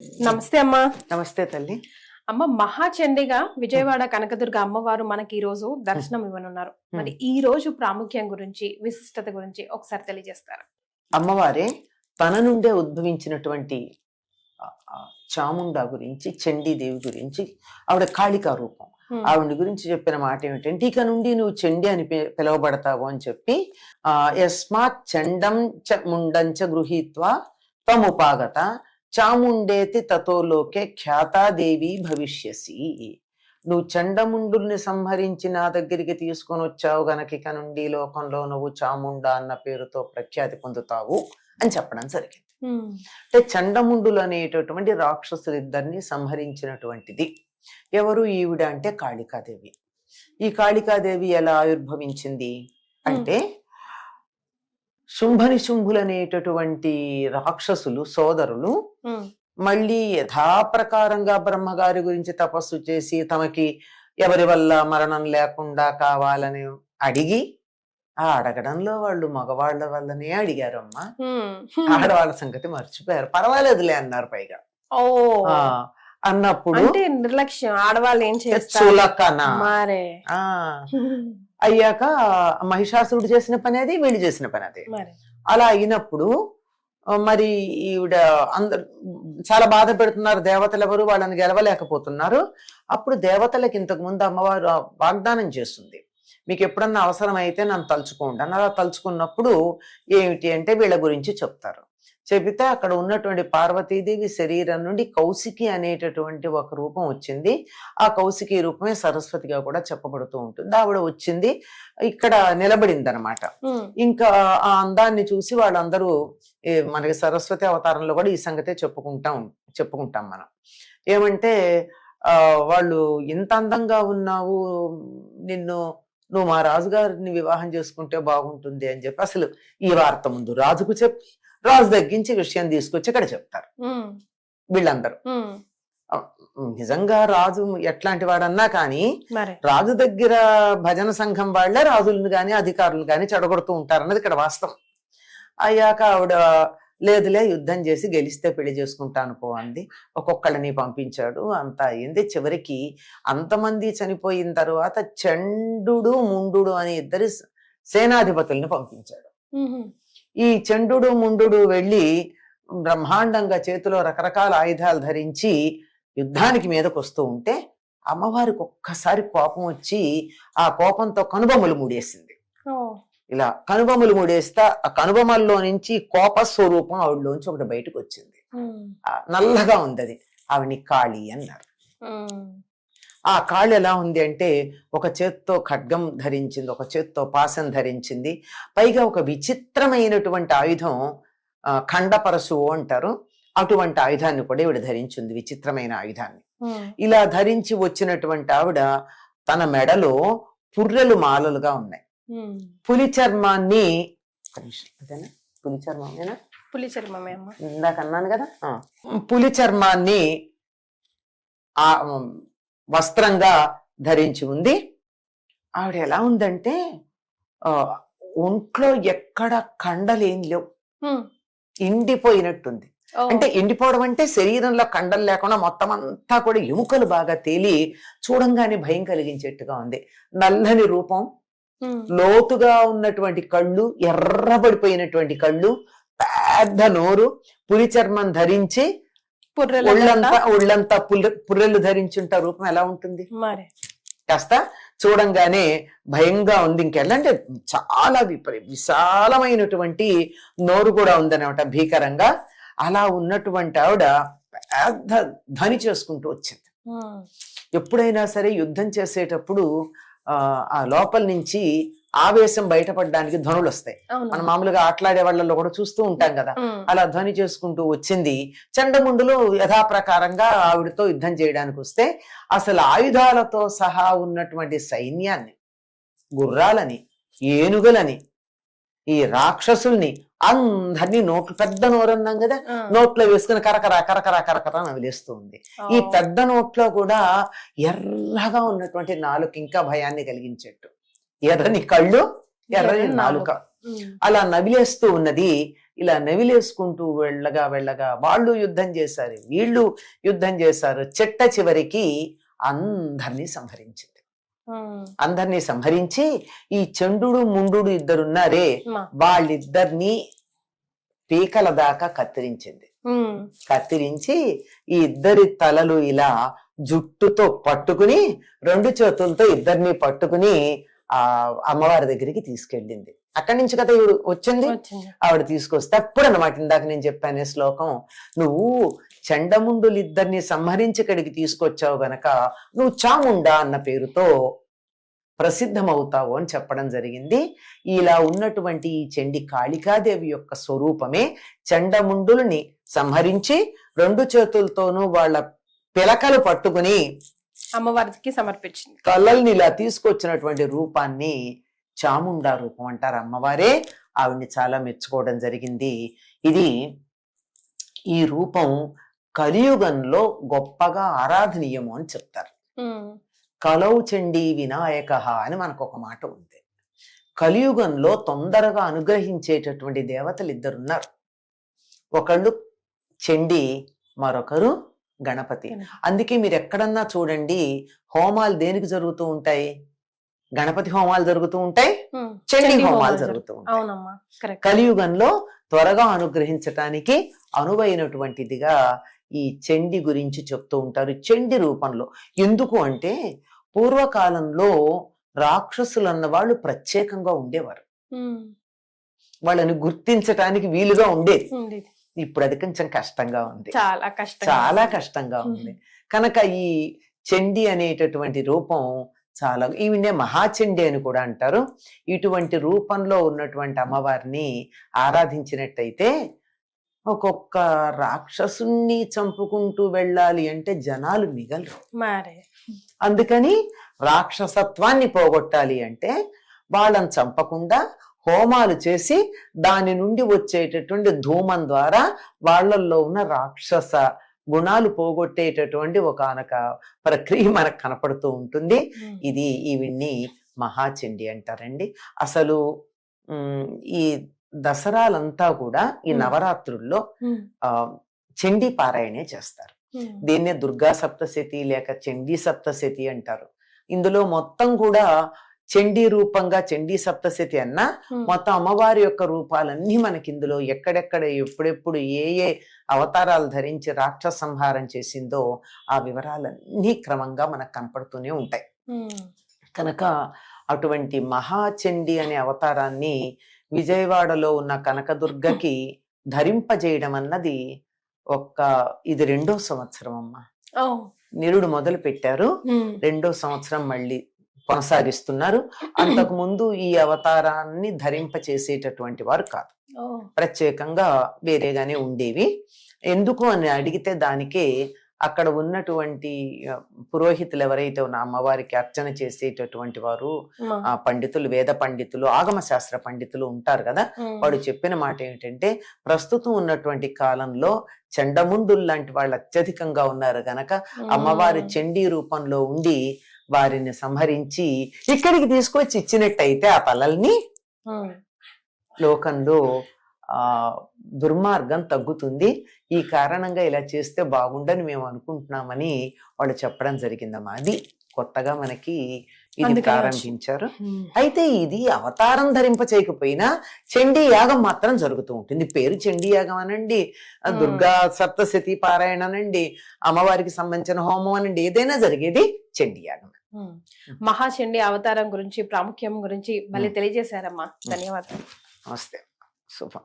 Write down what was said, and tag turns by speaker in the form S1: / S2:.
S1: నమస్తే అమ్మా.
S2: నమస్తే తల్లి.
S1: అమ్మ మహాచండిగా విజయవాడ కనకదుర్గ అమ్మవారు మనకి ఈ రోజు దర్శనం ఇవ్వనున్నారు. మరి ఈ రోజు ప్రాముఖ్యం గురించి విశిష్టత గురించి ఒకసారి తెలియజేస్తారు?
S2: అమ్మవారే తన నుండే ఉద్భవించినటువంటి చాముండా గురించి చండీదేవి గురించి ఆవిడ కాళికా రూపం. ఆవిడ గురించి చెప్పిన మాట ఏమిటంటే ఇక నుండి నువ్వు చండి అని పిలువబడతావు అని చెప్పి ఆ యస్మాత్ చండం చ ముండంచ గృహీత్వా త్వముపాగత చాముండేతి తతోలోకే ఖ్యాతాదేవి భవిష్యసి. నువ్వు చండముండుల్ని సంహరించి నా దగ్గరికి తీసుకొని వచ్చావు గనక ఇక నుండి లోకంలో నువ్వు చాముండా అన్న పేరుతో ప్రఖ్యాతి పొందుతావు అని చెప్పడం జరిగింది. అంటే చండముండులు అనేటటువంటి రాక్షసులిద్దరిని సంహరించినటువంటిది. ఎవరు ఈవిడ అంటే కాళికాదేవి. ఈ కాళికాదేవి ఎలా ఆవిర్భవించింది? అంటే శుంభని శుంభులు అనేటటువంటి రాక్షసులు సోదరులు. మళ్ళీ యథాప్రకారంగా బ్రహ్మగారి గురించి తపస్సు చేసి తమకి ఎవరి వల్ల మరణం లేకుండా కావాలని అడిగి ఆ అడగడంలో వాళ్ళు మగవాళ్ళ వల్లనే అడిగారమ్మా. ఆడవాళ్ళ సంగతి మర్చిపోయారు. పర్వాలేదులే అన్నారు పైగా. అన్నప్పుడు
S1: అంటే నిర్లక్ష్యం. ఆడవాళ్ళు ఏం చేస్తారు?
S2: అయ్యాక మహిషాసురుడు చేసిన పని అది వీళ్ళు చేసిన పని అదే
S1: మరి.
S2: అలా అయినప్పుడు మరి ఈవిడ అందరు చాలా బాధ పెడుతున్నారు దేవతలు ఎవరు వాళ్ళని గెలవలేకపోతున్నారు. అప్పుడు దేవతలకి ఇంతకు ముందు అమ్మవారు వాగ్దానం చేస్తుంది. మీకు ఎప్పుడన్నా అవసరం అయితే నన్ను తలుచుకోండి అని అలా తలుచుకున్నప్పుడు ఏమిటి అంటే వీళ్ళ గురించి చెప్తారు. చెబితే అక్కడ ఉన్నటువంటి పార్వతీదేవి శరీరం నుండి కౌశికి అనేటటువంటి ఒక రూపం వచ్చింది. ఆ కౌశికి రూపమే సరస్వతిగా కూడా చెప్పబడుతూ ఉంటుంది. ఆవిడ వచ్చింది ఇక్కడ నిలబడింది అనమాట. ఇంకా ఆ అందాన్ని చూసి వాళ్ళందరూ మనకి సరస్వతి అవతారంలో కూడా ఈ సంగతే చెప్పుకుంటాం చెప్పుకుంటాం మనం. ఏమంటే ఆ వాళ్ళు ఇంత అందంగా ఉన్నావు నిన్ను నువ్వు మా రాజుగారిని వివాహం చేసుకుంటే బాగుంటుంది అని చెప్పి అసలు ఈ వార్త ముందు రాజుకు చెప్పి రాజు తగ్గించి విషయం తీసుకొచ్చి ఇక్కడ చెప్తారు. వీళ్ళందరూ. నిజంగా రాజు ఎట్లాంటి వాడన్నా కానీ రాజు దగ్గర భజన సంఘం వాళ్ళే రాజులను గాని అధికారులు గాని చెడగొడుతూ ఉంటారన్నది ఇక్కడ వాస్తవం. అయ్యాక ఆవిడ లేదులే యుద్ధం చేసి గెలిస్తే పెళ్ళి చేసుకుంటాను పో అంది. ఒక్కొక్కళ్ళని పంపించాడు. అంత అయింది చివరికి అంతమంది చనిపోయిన తర్వాత చండు ముండు అని ఇద్దరి సేనాధిపతుల్ని పంపించాడు. ఈ చండు ముండు వెళ్ళి బ్రహ్మాండంగా చేతిలో రకరకాల ఆయుధాలు ధరించి యుద్ధానికి మీదకు వస్తూ ఉంటే అమ్మవారికి ఒక్కసారి కోపం వచ్చి ఆ కోపంతో కనుబొమ్మలు మూడేసింది. ఇలా కనుబొమ్మలు మూడేస్తే ఆ కనుబొమ్మల్లో నుంచి కోప స్వరూపం ఆవిడలోంచి ఒకటి బయటకు వచ్చింది నల్లగా ఉంది అది ఆవిడ్ని కాళి అన్నారు. ఆ కాళ్ళు ఎలా ఉంది అంటే ఒక చేత్తో ఖడ్గం ధరించింది ఒక చేత్తో పాసం ధరించింది. పైగా ఒక విచిత్రమైనటువంటి ఆయుధం ఖండపరశువు అంటారు. అటువంటి ఆయుధాన్ని కూడా ఈవిడ ధరించింది విచిత్రమైన ఆయుధాన్ని. ఇలా ధరించి వచ్చినటువంటి ఆవిడ తన మెడలో పుర్రెలు మాలలుగా ఉన్నాయి. పులి చర్మాన్ని పులి చర్మమేనా
S1: పులి చర్మమే
S2: ఇందాక అన్నాను కదా. పులి చర్మాన్ని వస్త్రంగా ధరించి ఉంది ఆవిడ ఎలా ఉందంటే ఒంట్లో ఎక్కడ కండలేం లేవు. ఎండిపోయినట్టుంది. అంటే ఎండిపోవడం అంటే శరీరంలో కండలు లేకుండా మొత్తం అంతా కూడా ఎముకలు బాగా తేలి చూడంగానే భయం కలిగించేట్టుగా ఉంది నల్లని రూపం. లోతుగా ఉన్నటువంటి కళ్ళు ఎర్రబడిపోయినటువంటి కళ్ళు పెద్ద నోరు పులి చర్మం ధరించి ఒళ్ళంతా. ఒళ్ళంతా పుల్ల పుర్రెలు ధరించుంటా రూపం ఎలా ఉంటుంది
S1: మరి
S2: కాస్త చూడంగానే భయంగా ఉంది ఇంకెలా అంటే చాలా విపరీ విశాలమైనటువంటి నోరు కూడా ఉందన్నమాట భీకరంగా అలా ఉన్నటువంటి ఆవిడ పెద్ద ధ్వని చేసుకుంటూ వచ్చింది. ఎప్పుడైనా సరే యుద్ధం చేసేటప్పుడు ఆ ఆ లోపల నుంచి ఆవేశం బయటపడడానికి ధ్వనులు వస్తాయి మనం మామూలుగా ఆటలాడే వాళ్ళలో కూడా చూస్తూ ఉంటాం కదా. అలా ధ్వని చేసుకుంటూ వచ్చింది. చండముండులు యథాప్రకారంగా ఆవిడతో యుద్ధం చేయడానికి వస్తే అసలు ఆయుధాలతో సహా ఉన్నటువంటి సైన్యాన్ని గుర్రాలని ఏనుగులని ఈ రాక్షసుల్ని అందరినీ నోట్లు పెద్ద నోరు అన్నాం కదా. నోట్లో వేసుకుని కరకర కరకర కరకర నవిలేస్తూ ఉంది. ఈ. పెద్ద నోట్లో కూడా ఎర్రగా ఉన్నటువంటి నాలుక ఇంకా భయాన్ని కలిగించేట్టు. ఎర్రని కళ్ళు ఎర్రని నాలుక. అలా నవిలేస్తూ ఉన్నది ఇలా నవిలేసుకుంటూ వెళ్ళగా వెళ్ళగా వాళ్ళు యుద్ధం చేశారు వీళ్ళు యుద్ధం చేశారు చెట్ట చివరికి అందరినీ సంహరించింది. అందరినీ సంహరించి ఈ చండు ముండు ఇద్దరున్నారే. వాళ్ళిద్దరినీ పీకల దాకా కత్తిరించింది. కత్తిరించి ఈ ఇద్దరి తలలు ఇలా జుట్టుతో పట్టుకుని రెండు చేతులతో ఇద్దరిని పట్టుకుని ఆ అమ్మవారి దగ్గరికి తీసుకెళ్ళింది. అక్కడి నుంచి కదా ఈవిడ వచ్చింది? ఆవిడ తీసుకొస్తే అప్పుడు అనమాట ఇందాక నేను చెప్పానే శ్లోకం నువ్వు చండముండులు ఇద్దరిని సంహరించి ఇక్కడికి తీసుకొచ్చావు గనక నువ్వు చాముండా అన్న పేరుతో ప్రసిద్ధమవుతావు అని చెప్పడం జరిగింది. ఇలా ఉన్నటువంటి ఈ చండి కాళికాదేవి యొక్క స్వరూపమే చండముండుల్ని సంహరించి రెండు చేతులతోనూ వాళ్ళ పిలకలు పట్టుకుని
S1: అమ్మవారికి సమర్పించింది.
S2: కళ్ళల్ని ఇలా తీసుకొచ్చినటువంటి రూపాన్ని చాముండా రూపం అంటారు అమ్మవారే. ఆవిడ్ని చాలా మెచ్చుకోవడం జరిగింది. ఇది ఈ రూపం కలియుగంలో గొప్పగా ఆరాధనీయము అని చెప్తారు. కలౌ చండీ వినాయక అని మనకు ఒక మాట ఉంది. కలియుగంలో తొందరగా అనుగ్రహించేటటువంటి దేవతలు ఇద్దరున్నారు ఒకళ్ళు చండి మరొకరు గణపతి. అందుకే మీరు ఎక్కడన్నా చూడండి హోమాలు దేనికి జరుగుతూ ఉంటాయి? గణపతి హోమాలు జరుగుతూ ఉంటాయి. చండీ హోమాలు జరుగుతూ ఉంటాయి. కలియుగంలో త్వరగా అనుగ్రహించటానికి అనువైనటువంటిదిగా ఈ చండి గురించి చెప్తూ ఉంటారు. చండి రూపంలో ఎందుకు అంటే పూర్వకాలంలో రాక్షసులు అన్న వాళ్ళు ప్రత్యేకంగా ఉండేవారు. వాళ్ళని గుర్తించటానికి వీలుగా ఉండేది. ఇప్పుడు అది కొంచెం కష్టంగా ఉంది.
S1: చాలా కష్టం
S2: చాలా కష్టంగా ఉంది. కనుక ఈ చండి అనేటటువంటి రూపం చాలా ఈవినే మహాచండి అని కూడా అంటారు. ఇటువంటి రూపంలో ఉన్నటువంటి అమ్మవారిని ఆరాధించినట్టయితే ఒక్కొక్క రాక్షసుణ్ణి చంపుకుంటూ వెళ్ళాలి అంటే జనాలు మిగలరు.
S1: మరే.
S2: అందుకని రాక్షసత్వాన్ని పోగొట్టాలి అంటే వాళ్ళని చంపకుండా హోమాలు చేసి దాని నుండి వచ్చేటటువంటి ధూమం ద్వారా వాళ్ళల్లో ఉన్న రాక్షస గుణాలు పోగొట్టేటటువంటి ఒకనొక ప్రక్రియ మనకు కనపడుతూ ఉంటుంది. ఇది ఈవిడ్ని మహాచండి అంటారండి అసలు ఈ దసరాలంతా కూడా ఈ. నవరాత్రుల్లో. ఆ చండీ పారాయణే చేస్తారు. దీన్నే దుర్గా సప్తశతి లేక చండీ సప్తశతి అంటారు ఇందులో మొత్తం కూడా చండీ రూపంగా చండీ సప్తశతి అన్నా. మొత్తం అమ్మవారి యొక్క రూపాలన్నీ మనకి ఇందులో ఎక్కడెక్కడ ఎప్పుడెప్పుడు ఏ ఏ అవతారాలు ధరించి రాక్షస సంహారం చేసిందో ఆ వివరాలన్నీ క్రమంగా మనకు కనపడుతూనే ఉంటాయి. కనుక అటువంటి మహాచండి అనే అవతారాన్ని విజయవాడలో ఉన్న కనకదుర్గకి ధరింపజేయడం అన్నది ఒక్క ఇది రెండో సంవత్సరం అమ్మ. నిరుడు మొదలు పెట్టారు. రెండో సంవత్సరం మళ్ళీ కొనసాగిస్తున్నారు అంతకు ముందు ఈ అవతారాన్ని ధరింప చేసేటటువంటి వారు కాదు. ప్రత్యేకంగా వేరేగానే ఉండేవి ఎందుకు అని అడిగితే దానికే అక్కడ ఉన్నటువంటి పురోహితులు ఎవరైతే ఉన్న అమ్మవారికి అర్చన చేసేటటువంటి వారు. ఆ పండితులు వేద పండితులు ఆగమ శాస్త్ర పండితులు ఉంటారు కదా. వాడు చెప్పిన మాట ఏమిటంటే ప్రస్తుతం ఉన్నటువంటి కాలంలో చండముండులు లాంటి వాళ్ళు అత్యధికంగా ఉన్నారు గనక అమ్మవారి. చండీ రూపంలో ఉండి వారిని సంహరించి ఇక్కడికి తీసుకొచ్చి ఇచ్చినట్టయితే ఆ తలల్ని
S1: ఉమ్.
S2: లోకంలో ఆ దుర్మార్గం తగ్గుతుంది ఈ కారణంగా ఇలా చేస్తే బాగుండని మేము అనుకుంటున్నామని వాళ్ళు చెప్పడం జరిగిందమ్మా అది కొత్తగా మనకి ఇది ప్రారంభించారు. అయితే ఇది అవతారం ధరింప చేయకపోయినా చండీ యాగం మాత్రం జరుగుతూ ఉంటుంది. పేరు చండీ యాగం అనండి. దుర్గా సప్తశతి పారాయణ అనండి అమ్మవారికి సంబంధించిన హోమం అనండి ఏదైనా జరిగేది చండీ యాగం.
S1: మహాచండి అవతారం గురించి ప్రాముఖ్యం గురించి మళ్ళీ. తెలియజేశారమ్మా. ధన్యవాదాలు.
S2: నమస్తే. శుభం